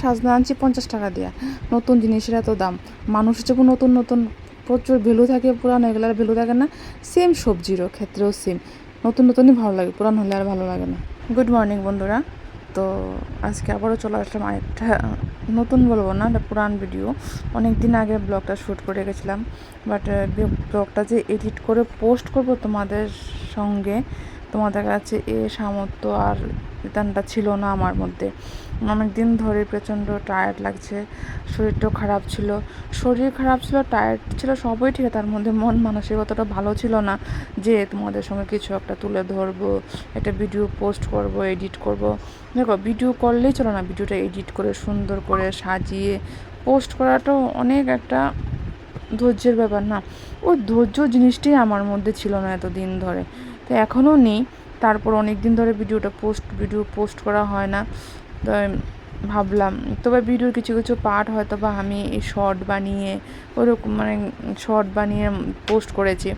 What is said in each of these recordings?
সাজনা আনছি পঞ্চাশ টাকা দিয়া। নতুন জিনিসের এত দাম। মানুষের যখন নতুন নতুন, প্রচুর ভ্যালু থাকে, পুরানো এগুলোর ভ্যালু থাকে না। সেম সবজিরও ক্ষেত্রেও সেম নতুন, নতুনই ভালো লাগে, পুরান হলে আর ভালো লাগে না। গুড মর্নিং বন্ধুরা। তো আজকে আবারও চলে আসলাম আরেকটা, নতুন বলব না একটা পুরান ভিডিও অনেক দিন আগে ব্লগটা শ্যুট করে গেছিলাম বাট ব্লগটা যে এডিট করে পোস্ট করব তোমাদের সঙ্গে তোমাদের কাছে এ সামর্থ্য আর বিধানটা ছিল না আমার মধ্যে। অনেক দিন ধরে প্রচণ্ড টায়ার্ড লাগছে, শরীরটাও খারাপ ছিল। শরীর খারাপ ছিল টায়ার্ড ছিল সবই ঠিক, তার মধ্যে মন মানসিকতাটা ভালো ছিল না যে তোমাদের সঙ্গে কিছু একটা তুলে ধরবো, একটা ভিডিও পোস্ট করব এডিট করব। দেখো ভিডিও করলেই চলো না ভিডিওটা এডিট করে, সুন্দর করে সাজিয়ে পোস্ট করাটাও অনেক একটা ধৈর্যের ব্যাপার না। ওই ধৈর্য জিনিসটাই আমার মধ্যে ছিল না এতদিন ধরে। তো এখনও নেই। তারপর অনেক দিন ধরে ভিডিওটা পোস্ট ভিডিও পোস্ট করা হয় না। তো ভাবলাম, তবে ভিডিওর কিছু কিছু পার্ট হয়তো বা আমি এই শর্ট বানিয়ে, ওরকম মানে শর্ট বানিয়ে পোস্ট করেছি।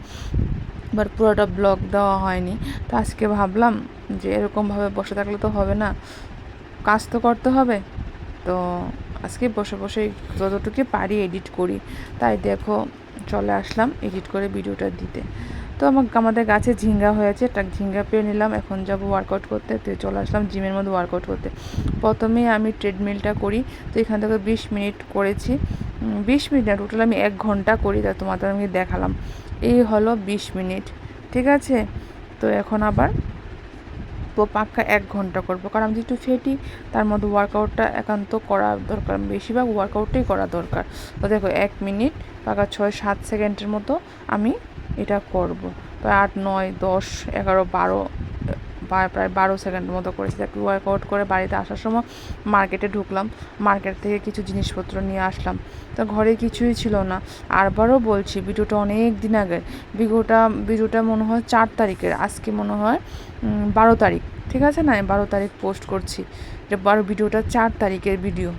বাট পুরোটা ব্লগ দেওয়া হয়নি। তো আজকে ভাবলাম যে এরকমভাবে বসে থাকলে তো হবে না। কাজ তো করতে হবে। তো আজকে বসে বসে যতটুকু পারি এডিট করি। তাই দেখো, চলে আসলাম এডিট করে ভিডিওটা দিতে। তো আমার আমাদের গাছে ঝিঙ্গা হয়েছে ঝিঙ্গা পেয়ে নিলাম, এখন যাব ওয়ার্কআউট করতে, তো চলে আসলাম জিমের মধ্যে ওয়ার্কআউট করতে। প্রথমে আমি ট্রেডমিলটা করি, তো এখান থেকে বিশ মিনিট করেছি। বিশ মিনিট না টোটাল আমি এক ঘণ্টা করি, তা তোমাদের আমি দেখালাম। এই হলো বিশ মিনিট, ঠিক আছে? তো এখন আবার পাক্কা এক ঘণ্টা করব, কারণ আমি একটু ফেটি, তার মধ্যে ওয়ার্কআউটটা একান্ত করা দরকার, বেশিরভাগ ওয়ার্কআউটটাই করা দরকার। তো দেখো, এক মিনিট, পাকা ছয়, সাত সেকেন্ডের মতো আমি এটা করব। প্রায় আট, নয়, দশ, এগারো, বারো প্রায় বারো সেকেন্ডের মতো করেছি। একটু ওয়ার্কআউট করে বাড়িতে আসার সময় মার্কেটে ঢুকলাম। মার্কেট থেকে কিছু জিনিসপত্র নিয়ে আসলাম। তো ঘরে কিছুই ছিল না। আরবারও বলছি, ভিডিওটা অনেক দিন আগের ভিডিওটা ভিডিওটা মনে হয় চার তারিখের। আজকে মনে হয় বারো তারিখ। ঠিক আছে না? বারো তারিখ পোস্ট করছি। যে বারো ভিডিওটা চার তারিখের ভিডিও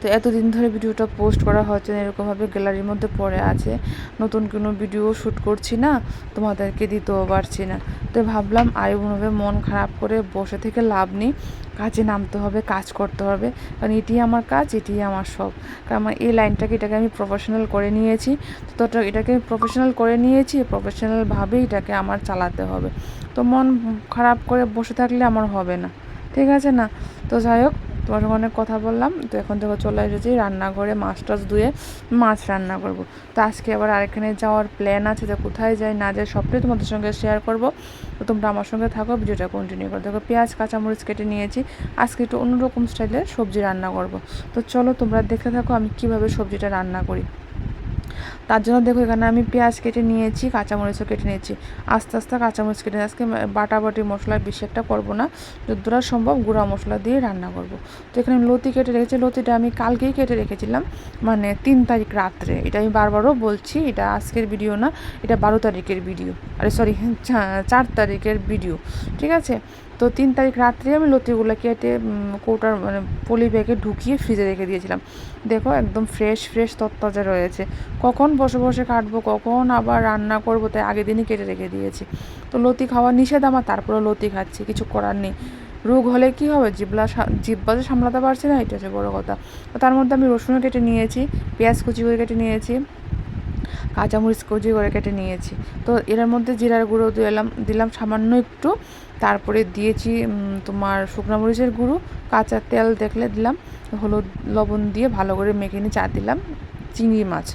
তো এতদিন ধরে ভিডিওটা পোস্ট করা হচ্ছে না, এরকমভাবে গ্যালারির মধ্যে পড়ে আছে। নতুন কোনো ভিডিও শ্যুট করছি না, তোমাদেরকে দিতেও পারছি না। তো ভাবলাম আইভাবে মন খারাপ করে বসে থেকে লাভ নেই। কাজে নামতে হবে, কাজ করতে হবে। কারণ এটি আমার কাজ এটি আমার সব। কারণ আমার এই লাইনটাকে, এটাকে আমি প্রফেশনাল করে নিয়েছি। তো এটাকে প্রফেশনাল করে নিয়েছি প্রফেশনালভাবেই এটাকে আমার চালাতে হবে। তো মন খারাপ করে বসে থাকলে আমার হবে না। ঠিক আছে না? তো যাই হোক তোমার সঙ্গে অনেক কথা বললাম, তো এখন থেকে চলে এসেছি রান্নাঘরে মাছ টাছ ধুয়ে মাছ রান্না করব। তো আজকে আবার আরেকখানে যাওয়ার প্ল্যান আছে যে কোথায় যাই না যাই সবটাই তোমাদের সঙ্গে শেয়ার করব। তো তোমরা আমার সঙ্গে থাকো, ভিডিওটা কন্টিনিউ করো। দেখো পেঁয়াজ, কাঁচামরিচ কেটে নিয়েছি, আজকে একটু অন্যরকম স্টাইলে সবজি রান্না করব। তো চলো তোমরা দেখে থাকো আমি কীভাবে সবজিটা রান্না করি। তার জন্য দেখো এখানে আমি পেঁয়াজ কেটে নিয়েছি, কাঁচামরিচও কেটে নিয়েছি। আস্তে আস্তে কাঁচামরিচ কেটে আজকে বাটাবাটি মশলা বেশি একটা করব না যতটা সম্ভব গুঁড়া মশলা দিয়ে রান্না করব। তো এখানে লতি কেটে রেখেছি, লতিটা আমি কালকেই কেটে রেখেছিলাম মানে তিন তারিখ রাত্রে। এটা আমি বারবারও বলছি, এটা আজকের ভিডিও না, এটা বারো তারিখের ভিডিও, আরে সরি চার তারিখের ভিডিও, ঠিক আছে? তো তিন তারিখ রাত্রে আমি লতিগুলো কেটে কৌটার মানে পলি ব্যাগে ঢুকিয়ে ফ্রিজে রেখে দিয়েছিলাম। দেখো একদম ফ্রেশ ফ্রেশ তত্তাজা রয়েছে। কখন বসে বসে কাটবো, কখন আবার রান্না করব, তাই আগের দিনই কেটে রেখে দিয়েছি। তো লতি খাওয়া নিষেধ আমার, তারপরেও লতি খাচ্ছি, কিছু করার নেই। রোগ হলে কি হবে? জিবলা জিব্বা যে সামলাতে পারছি না, এটা হচ্ছে বড়ো কথা। তার মধ্যে আমি রসুনও কেটে নিয়েছি, পেঁয়াজ কুচি করে কেটে নিয়েছি। কাঁচামরিচ কুচি করে কেটে নিয়েছি। তো এর মধ্যে জিরার গুঁড়ো দিলাম দিলাম সামান্য একটু। তারপরে দিয়েছি তোমার শুকনো মরিচের গুঁড়ো, কাঁচা তেল দেখলে দিলাম, হলুদ, লবণ দিয়ে ভালো করে মেখে নিয়ে চা দিলাম, চিংড়ি মাছ।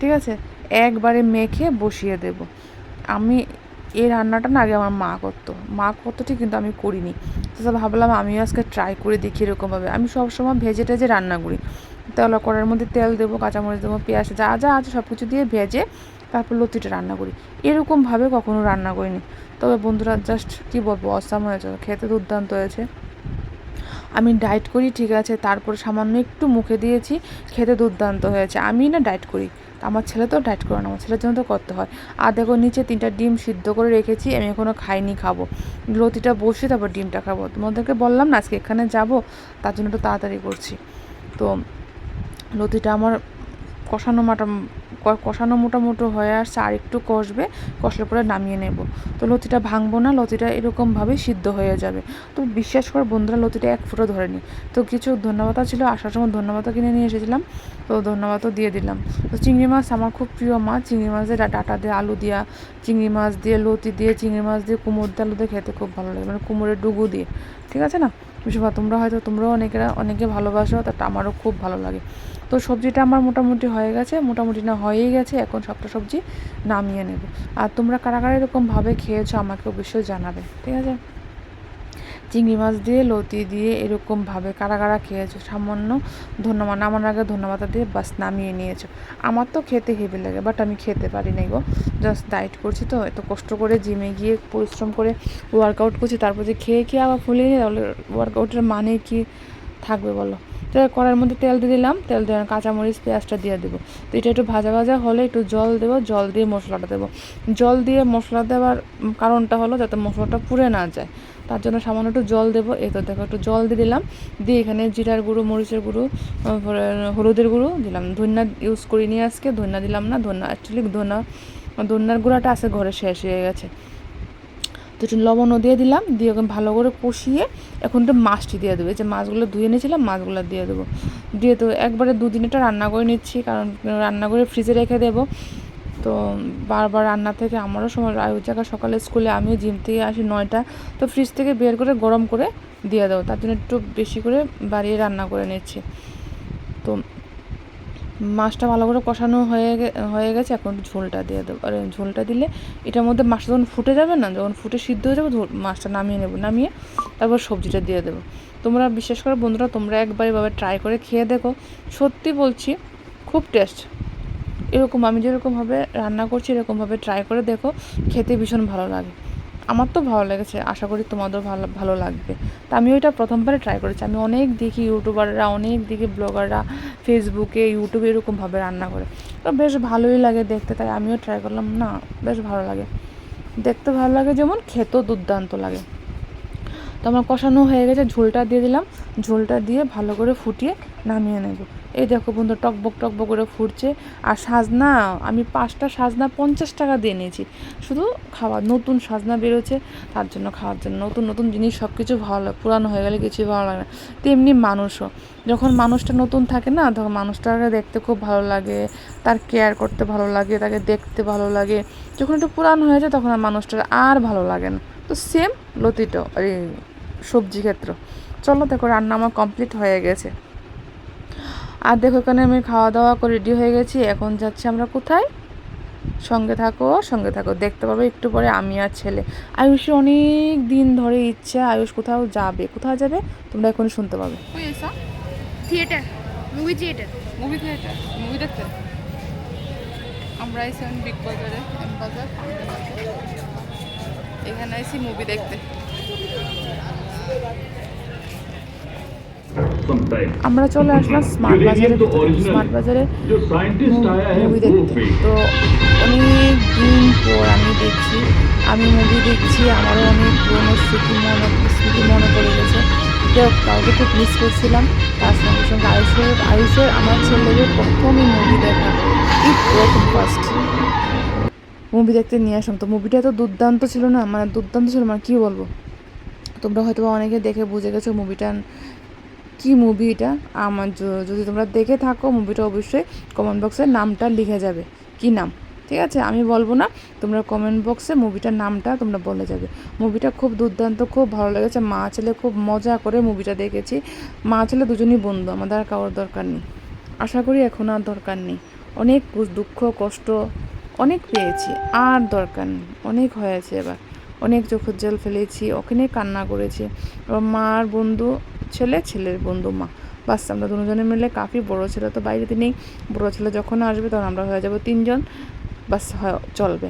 ঠিক আছে? একবারে মেখে বসিয়ে দেব। আমি এই রান্নাটা না আগে আমার মা করতো। মা করতো ঠিক কিন্তু আমি করিনি। তো ভাবলাম আমিও আজকে ট্রাই করে দেখি এরকমভাবে। আমি সবসময় ভেজে টেজে রান্না করি। তেল কড়ার মধ্যে তেল দেবো, কাঁচামরিচ দেবো, পেঁয়াজ, যা যা আছে সব কিছু দিয়ে ভেজে তারপর লতিটা রান্না করি। এরকমভাবে কখনো রান্না করিনি। তবে বন্ধুরা জাস্ট কী বলব, অসাম হয়েছে খেতে দুর্দান্ত হয়েছে। আমি ডায়েট করি, ঠিক আছে, তারপর সামান্য একটু মুখে দিয়েছি, খেতে দুর্দান্ত হয়েছে। আমি না ডায়েট করি, আমার ছেলে তো ডায়েট করে না, আমার ছেলের জন্য তো করতে হয়। আর দেখো, নিচে তিনটা ডিম সিদ্ধ করে রেখেছি, আমি এখনও খাইনি, খাব। লতিটা বসে তারপর ডিমটা খাব। তোমাদেরকে বললাম না, আজকে এখানে যাব, তার জন্য একটু তাড়াতাড়ি করছি। তো লতিটা আমার কষানো মাটা কষানো মোটামুটো হয়ে আসছে, আর একটু কষবে, কষলে পরে নামিয়ে নেব। তো লতিটা ভাঙবো না, লতিটা এরকমভাবে সিদ্ধ হয়ে যাবে। তো বিশ্বাস করে বন্ধুরা, লতিটা এক ফুটো ধরেনি তো কিছু ধন্যবাদ ছিল, আসার সময় ধন্যবাদ কিনে নিয়ে এসেছিলাম। তো ধন্যবাদও দিয়ে দিলাম। তো চিংড়ি মাছ আমার খুব প্রিয় মাছ, চিংড়ি মাছ দিয়ে ডাটা দিয়ে আলু দিয়া, চিংড়ি মাছ দিয়ে লতি দিয়ে, চিংড়ি মাছ দিয়ে কুমড় দিয়ে আলু দিয়ে খেতে খুব ভালো লাগে মানে কুমড়ের ডুগু দিয়ে। ঠিক আছে না? বিশেষ তোমরা হয়তো, তোমরাও অনেকেরা অনেকে ভালোবাসো, তা আমারও খুব ভালো লাগে। তো সবজিটা আমার মোটামুটি হয়ে গেছে, মোটামুটি না হয়েই গেছে, এখন সবটা সবজি নামিয়ে নেব। আর তোমরা কারা কারা এরকমভাবে খেয়েছো আমাকে অবশ্যই জানাবে, ঠিক আছে? চিংড়ি মাছ দিয়ে, লতি দিয়ে এরকমভাবে কারা কারা খেয়েছো? সামান্য ধন্যবাদ আমার আগে ধন্যবাদ দিয়ে বাস নামিয়ে নিয়েছো। আমার তো খেতে হেভি লাগে বাট আমি খেতে পারি নাই গো। জাস্ট ডায়েট করছি তো, এত কষ্ট করে জিমে গিয়ে পরিশ্রম করে ওয়ার্কআউট করছি, তারপর যে খেয়ে খেয়ে আবার নিই তাহলে ওয়ার্কআউটের মানে কি থাকবে বলো? তো কড়ার মধ্যে তেল দিয়ে দিলাম, তেল দিয়ে কাঁচামরিচ, পেঁয়াজটা দিয়ে দেবো। তো এটা একটু ভাজা ভাজা হলে একটু জল দেবো, জল দিয়ে মশলাটা দেবো। জল দিয়ে মশলা দেওয়ার কারণটা হলো যাতে মশলাটা পুড়ে না যায়। তার জন্য সামান্য একটু জল দেবো। এই তো দেখো, একটু জল দিয়ে দিলাম। দিয়ে এখানে জিরার গুঁড়ো, মরিচের গুঁড়ো হলুদের গুঁড়ো দিলাম। ধন্যা ইউজ করিনি আজকে, ধন্যা দিলাম না, ধন্যা অ্যাকচুয়ালি ধন্যা, ধন্যার গুঁড়াটা আছে ঘরে শেষ হয়ে গেছে। তো একটু লবণও দিয়ে দিলাম, দিয়ে ওকে ভালো করে কষিয়ে এখন একটু মাছটি দিয়ে দেবো। যে মাছগুলো ধুয়ে নিয়েছিলাম, মাছগুলো দিয়ে দেবো। দিয়ে তো একবারে দুদিনেটা রান্না করে নিচ্ছি, কারণ রান্না করে ফ্রিজে রেখে দেবো। তো বারবার রান্না থেকে আমারও সময় আয়ু জায়গা সকালে স্কুলে আমিও জিম থেকে আসি নয়টা, তো ফ্রিজ থেকে বের করে গরম করে দিয়ে দেবো। তার জন্য একটু বেশি করে বাড়িয়ে রান্না করে নিচ্ছি। তো মাছটা ভালো করে কষানো হয়ে হয়ে গেছে, এখন ঝোলটা দিয়ে দেবো। আর, ঝোলটা দিলে এটার মধ্যে মাছটা যখন ফুটে যাবে না, যখন ফুটে সিদ্ধ হয়ে যাবে মাছটা নামিয়ে নেব। নামিয়ে তারপর সবজিটা দিয়ে দেবো। তোমরা বিশেষ করে বন্ধুরা, তোমরা একবার এভাবে ট্রাই করে খেয়ে দেখো। সত্যি বলছি, খুব টেস্ট এরকম আমি যেরকমভাবে রান্না করছি, এরকমভাবে ট্রাই করে দেখো, খেতে ভীষণ ভালো লাগে। আমার তো ভালো লেগেছে, আশা করি তোমাদের ভালো ভালো লাগবে। তা আমি ওইটা প্রথমবারে ট্রাই করেছি। আমি অনেক দেখি ইউটিউবাররা অনেক দেখি ব্লগাররা ফেসবুকে, ইউটিউবে এরকমভাবে রান্না করে। তো বেশ ভালোই লাগে দেখতে, তাই আমিও ট্রাই করলাম, না, বেশ ভালো লাগে। দেখতে ভালো লাগে যেমন খেতেও দুর্দান্ত লাগে। তো আমার কষানো হয়ে গেছে, ঝোলটা দিয়ে দিলাম। ঝোলটা দিয়ে ভালো করে ফুটিয়ে নামিয়ে নেব। এই দেখো বন্ধু, টকবক টকবক করে ফুটছে। আর সাজনা, আমি পাঁচটা সাজনা পঞ্চাশ টাকা দিয়ে নিয়েছি। শুধু খাওয়া, নতুন সাজনা বেরোচ্ছে, তার জন্য খাওয়ার জন্য। নতুন নতুন জিনিস সব কিছু ভালো লাগে পুরানো হয়ে গেলে কিছুই ভালো লাগে না। তেমনি মানুষও। যখন মানুষটা নতুন থাকে না, তখন মানুষটাকে দেখতে খুব ভালো লাগে, তার কেয়ার করতে ভালো লাগে, তাকে দেখতে ভালো লাগে। যখন একটু পুরানো হয়ে যায়, তখন আর মানুষটার আর ভালো লাগে না। তো সেম লতিটাও এই সবজি ক্ষেত্র। চলো দেখো রান্না আমার কমপ্লিট হয়ে গেছে। আর দেখো এখানে আমি খাওয়া দাওয়া করে রেডি হয়ে গেছি। এখন যাচ্ছি আমরা কোথায়? সঙ্গে থাকো সঙ্গে থাকো। দেখতে পাবে একটু পরে আমি আর ছেলে। আয়ুষের অনেক দিন ধরে ইচ্ছা আয়ুষ কোথাও যাবে কোথাও যাবে? তোমরা এখন শুনতে পাবে। Theatre movie theatre movie theatre movie দেখতে? আমরা এসে বিগ বাজারে এম বাজার এখানে এসে মুভি দেখতে. আমরা চলে আসলাম স্মার্ট বাজারে স্মার্ট বাজারে মুভি দেখতে। তো অনেক দিন পর আমি দেখছি। আমি মুভি দেখছি আমারও অনেক পুরোনো স্মৃতি মনে স্মৃতি মনে পড়ে গেছে। কাউকে খুব মিস করছিলাম। তার সঙ্গে সঙ্গে আয়ুষের আয়ুষের আমার ছেলেদের প্রথমই মুভি দেখা। ইট প্রথম ফার্স্ট মুভি দেখতে নিয়ে আসলাম। তো মুভিটা এত দুর্দান্ত ছিল না? মানে দুর্দান্ত ছিল মানে কী বলব? তোমরা হয়তো অনেকে দেখে বুঝে গেছো মুভিটা কি মুভি এটা? আমার যদি তোমরা দেখে থাকো মুভিটা অবশ্যই কমেন্ট বক্সে নামটা লিখে যাবে। কি নাম? ঠিক আছে? আমি বলব না, তোমরা কমেন্ট বক্সে মুভিটার নামটা তোমরা বলে যাবে। মুভিটা খুব দুর্দান্ত, খুব ভালো লেগেছে। মা ছেলে খুব মজা করে মুভিটা দেখেছি। মা ছেলে দুজনই বন্ধু, আমাদের আর কারোর দরকার নেই। আশা করি এখন আর দরকার নেই। অনেক দুঃখ কষ্ট অনেক পেয়েছি, আর দরকার নেই। অনেক হয়েছে এবার। অনেক চোখের জল ফেলেছি ওখানে কান্না করেছি। এবার মার বন্ধু ছেলে, ছেলের বন্ধু, মা। বাস, আমরা দুজনে মিলে কাফি, বড় ছেলে তো বাইরেতে নেই। বড় ছেলে যখন আসবে তখন আমরা হয়ে যাব তিনজন। বাস চলবে।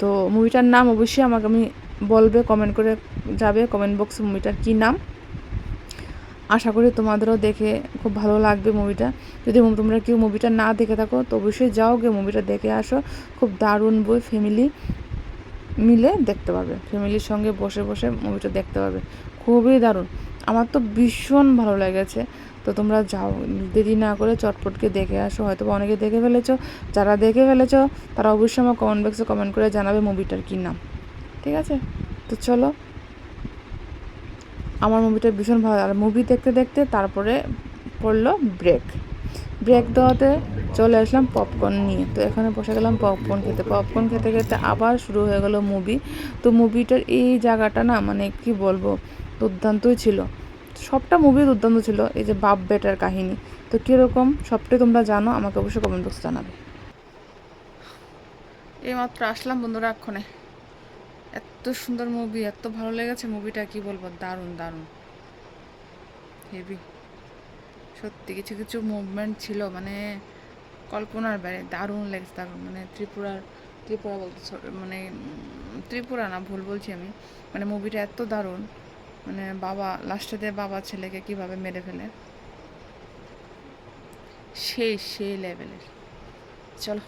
তো মুভিটার নাম অবশ্যই আমাকে আমি বলবে কমেন্ট করে যাবে কমেন্ট বক্সে মুভিটার কী নাম। আশা করি তোমাদেরও দেখে খুব ভালো লাগবে মুভিটা। যদি তোমরা কেউ মুভিটা না দেখে থাকো, তো অবশ্যই যাও গে মুভিটা দেখে আসো। খুব দারুণ বই ফ্যামিলি মিলে দেখতে পাবে ফ্যামিলির সঙ্গে বসে বসে মুভিটা দেখতে পাবে খুবই দারুণ। আমার তো ভীষণ ভালো লেগেছে। তো তোমরা যাও, দেরি না করে চটপটকে দেখে আসো। হয়তো অনেকে দেখে ফেলেছো, যারা দেখে ফেলেছো, তারা অবশ্যই আমার কমেন্ট বক্সে কমেন্ট করে জানাবে মুভিটার কী নাম। ঠিক আছে? তো চলো। আমার মুভিটা ভীষণ ভালো আর মুভি দেখতে দেখতে তারপরে পড়ল ব্রেক ব্রেক দেওয়াতে চলে আসলাম পপকর্ন নিয়ে। তো এখানে বসে গেলাম পপকর্ন খেতে। পপকর্ন খেতে খেতে আবার শুরু হয়ে গেল মুভি। তো মুভিটার এই জায়গাটা না মানে কি বলব দুর্দান্তই ছিল। সবটা মুভি দুর্দান্ত ছিল। এই যে বাপ বেটার কাহিনী। তো কীরকম? সবটাই তোমরা জানো? আমাকে অবশ্যই কমেন্ট বক্সে জানাবে। এইমাত্র আসলাম বন্ধুরা এক্ষণে। এত সুন্দর মুভি এত ভালো লেগেছে মুভিটা কি বলব? দারুণ দারুণ। হেভি সত্যি কিছু কিছু মুভমেন্ট ছিল মানে কল্পনার বাইরে। দারুণ লেগেছে, দারুণ। মানে ত্রিপুরার, ত্রিপুরা বলতে মানে ত্রিপুরা না, ভুল বলছি আমি। মানে মুভিটা এত দারুণ। মানে বাবা লাস্টেতে বাবা ছেলেকে কীভাবে মেরে ফেলে? সেই সেই লেভেলের চলো।